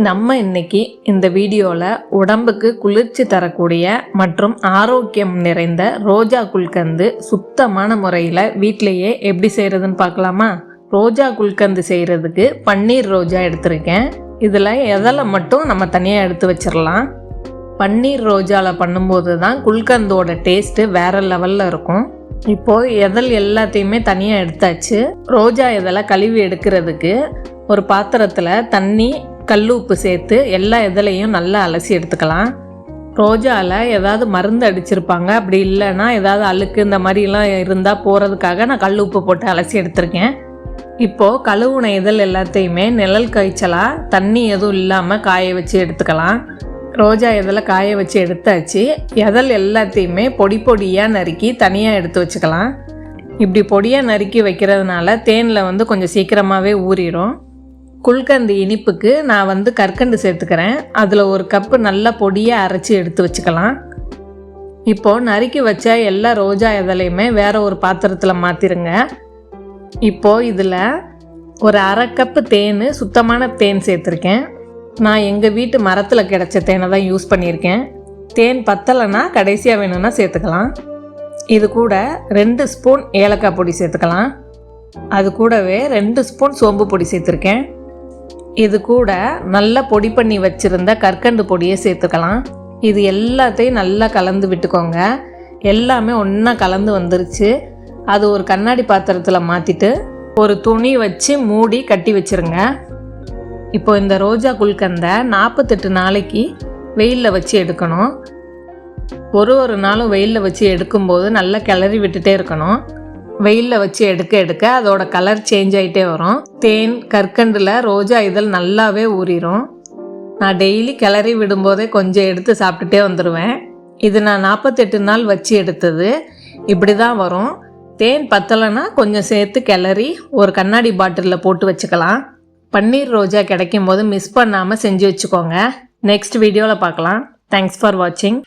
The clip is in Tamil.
நம்ம இன்னைக்கு இந்த வீடியோவில் உடம்புக்கு குளிர்ச்சி தரக்கூடிய மற்றும் ஆரோக்கியம் நிறைந்த ரோஜா குல்கந்து சுத்தமான முறையில் வீட்டிலையே எப்படி செய்கிறதுன்னு பார்க்கலாமா? ரோஜா குல்கந்து செய்கிறதுக்கு பன்னீர் ரோஜா எடுத்திருக்கேன். இதில் எதில் மட்டும் நம்ம தனியாக எடுத்து வச்சிடலாம் பன்னீர் ரோஜாவில் பண்ணும்போது தான் குல்கந்தோட டேஸ்ட்டு வேற லெவலில் இருக்கும். இப்போ எதல் எல்லாத்தையுமே தனியாக எடுத்தாச்சு. ரோஜா இதெல்லாம் கழுவி எடுக்கிறதுக்கு ஒரு பாத்திரத்தில் தண்ணி கல் உப்பு சேர்த்து எல்லா இதழையும் நல்லா அலசி எடுத்துக்கலாம். ரோஜாவில் ஏதாவது மருந்து அடிச்சிருப்பாங்க. அப்படி இல்லைன்னா ஏதாவது அழுக்கு இந்த மாதிரிலாம் இருந்தால் போகிறதுக்காக நான் கல் உப்பு போட்டு அலசி எடுத்திருக்கேன். இப்போது கழுவுன இதழ் எல்லாத்தையுமே நிழல் காய்ச்சலாக தண்ணி எதுவும் இல்லாமல் காய வச்சு எடுத்துக்கலாம். ரோஜா இதழை காய வச்சு எடுத்தாச்சு. இதழ் எல்லாத்தையுமே பொடி பொடியாக நறுக்கி தனியாக எடுத்து வச்சுக்கலாம். இப்படி பொடியாக நறுக்கி வைக்கிறதுனால தேனில் வந்து கொஞ்சம் சீக்கிரமாகவே ஊறிடும் குல்கந்து இனிப்புக்கு நான் வந்து கற்கண்டு சேர்த்துக்கிறேன். அதில் ஒரு கப்பு நல்லா பொடியாக அரைச்சி எடுத்து வச்சுக்கலாம். இப்போது நறுக்கி வச்ச எல்லா ரோஜா இதழையுமே வேறு ஒரு பாத்திரத்தில் மாற்றிருங்க இப்போது இதில் ஒரு அரை கப்பு தேன் சுத்தமான தேன் சேர்த்துருக்கேன். நான் எங்கள் வீட்டு மரத்தில் கிடச்ச தேனை தான் யூஸ் பண்ணியிருக்கேன். தேன் பத்தலைன்னா கடைசியாக வேணும்னா சேர்த்துக்கலாம். இது கூட ரெண்டு ஸ்பூன் ஏலக்காய் பொடி சேர்த்துக்கலாம். அது கூடவே ரெண்டு ஸ்பூன் சோம்பு பொடி சேர்த்துருக்கேன். இது கூட நல்லா பொடி பண்ணி வச்சுருந்த கற்கண்டு பொடியை சேர்த்துக்கலாம். இது எல்லாத்தையும் நல்லா கலந்து விட்டுக்கோங்க. எல்லாமே ஒன்றா கலந்து வந்துருச்சு. அது ஒரு கண்ணாடி பாத்திரத்தில் மாற்றிட்டு ஒரு துணி வச்சு மூடி கட்டி வச்சிருங்க. இப்போ இந்த ரோஜா குல்கந்தை நாற்பத்தெட்டு நாளைக்கு வெயிலில் வச்சு எடுக்கணும். ஒரு ஒரு நாளும் வெயிலில் வச்சு எடுக்கும்போது நல்லா கிளறி விட்டுட்டே இருக்கணும். வெயிலில் வச்சு எடுக்க எடுக்க அதோட கலர் சேஞ்ச் ஆகிட்டே வரும். தேன் கற்கண்டில் ரோஜா இதழ் நல்லாவே ஊறிடும் நான் டெய்லி கிளறி விடும்போதே கொஞ்சம் எடுத்து சாப்பிட்டுட்டே வந்துடுவேன் இது நான் நாற்பத்தெட்டு நாள் வச்சு எடுத்தது. இப்படி தான் வரும். தேன் பத்தலைன்னா கொஞ்சம் சேர்த்து கிளறி ஒரு கண்ணாடி பாட்டிலில் போட்டு வச்சுக்கலாம். பன்னீர் ரோஜா கிடைக்கும் போது மிஸ் பண்ணாமல் செஞ்சு வச்சுக்கோங்க. நெக்ஸ்ட் வீடியோவில் பார்க்கலாம். தேங்க்ஸ் ஃபார் வாட்சிங்